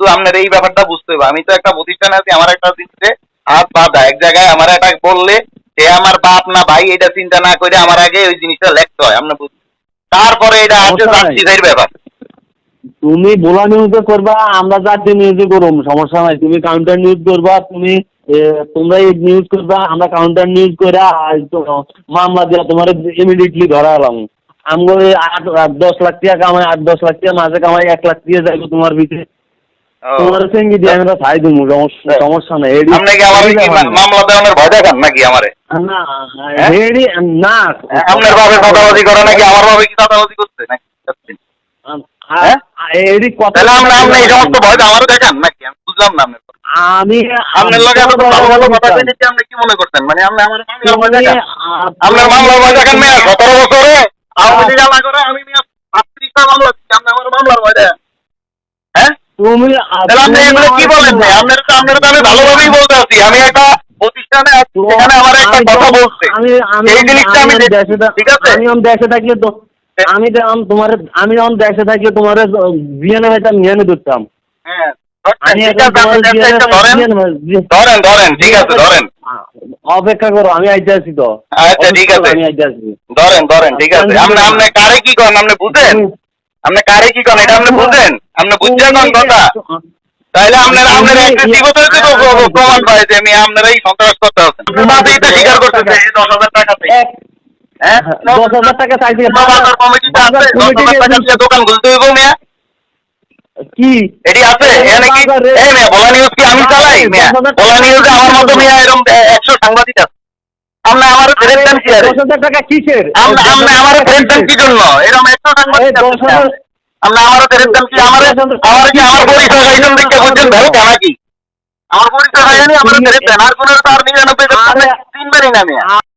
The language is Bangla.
কিন্তু আপনার এই ব্যাপারটা বুঝতে হবে। আমি তো একটা প্রতিষ্ঠানে আছি আমার একটা দিচ্ছে হাত বাঁধা এক জায়গায় আমার একটা বললে সে আমার বাপ না ভাই এটা চিন্তা না করে আমার আগে ওই জিনিসটা লেখতে হয়। আপনি বুঝ- তারপরে এটা আছে। যাত্রীদের ব্যাপার। তুমি বোলা নিউজে করবা আমরা যাতে নিউজে করব সমস্যা নাই। তুমি কাউন্টার নিউজ করবা তুমি তোমরা এই নিউজ করবা আমরা কাউন্টার নিউজ করে মামলা দিয়া তোমার ইমিডিয়েটলি ধরা এলাম আমগো আট দশ লাখ টাকা কামাই আট দশ লাখ টাকা মাঝে কামাই এক লাখ টাকা যাইবো তোমার ভিতরে। তোমার সঙ্গে দিয়ে আমরা দেবো সমস্যা নাই এডি আপনি কি আমার কি মামলা দেওয়ানোর ভয় দেখান নাকি আমারে? না হ্যাঁ? এডি না। আপনার দাদাবাজি করে নাকি আমার কি দাদাবাজি করছে নাকি? হ্যাঁ? এডি কথা তাহলে আমরা আপনি এই সমস্ত ভয় আমারও দেখান নাকি? আমি বুঝলাম না আপনার আমি আপনার লগে এত ভালো ভালো কথা বলেছি আপনি কি মনে করতেন? মানে আপনি আমার মামলার ভয় দেখান। আপনার মামলার ভয় দেখান মেয়া সতেরো বছরে আলা করে আমি মেয়া মামলা আপনি আমার মামলার ভয় দেখান। হ্যাঁ তুমি এগুলো কি বলেন না তো আপনার তো আমি ভালোভাবেই বলতে আছি আমি একটা প্রতিষ্ঠানে সেখানে আমার একটা কথা বলছে। আমি আমি এই জিনিসটা আমি আমি দেখছি, দেশে থা- ঠিক আছে? আমি যখন দেশে থাকলে তো আমি যখন তোমার আমি যখন দেশে থাকলে তোমার বিয়ানে হয়তো নিয়ে ধরতাম হ্যাঁ অপেক্ষা করো আমি আইতে আছি তো। আচ্ছা, ঠিক আছে। আমি আইতে আছি। ধরেন ধরেন ঠিক আছে। আপনি আপনি কারে কি করেন? আপনি বুঝেন? আপনি কারে কি করেন? এটা আপনি বুঝেন? আপনি বুঝছেন কোন কথা? তাহলে আপনারা আপনারা একটা জীবতে তো প্রমাণ পায় যে আমি আপনারা এই সন্ত্রাস করতে আছেন তাতেই তো স্বীকার করতেছে এই দশ হাজার টাকাতে হ্যাঁ? দশ হাজার টাকা চাইছি বাজার কমিটিতে আছে দশ হাজার টাকা দিয়ে দোকান খুলতে হইব মিয়া। কি? এটি আছে? এখানে কি এই মিয়া বলা নিউজ কি আমি চালাই? মিয়া বলা নিউজে আমার মতো মিয়া এরকম একশো সাংবাদিক আছে। ফেরত দেন কি দশ হাজার টাকা কিসের? আপনি আপনি আমার ফেরত দেন কি জন্য এরকম একশো হাজার আপনি আমার ফেরত দেন কি আমার আমার কি আমার পরিচয় গাইছেন দেখে বুঝছেন ভেলকা নাকি আমার পরিচয় হয়নি আমার ফেরত দেন। আর কোনো তার নিরানব্বই তিনবারই না মিয়া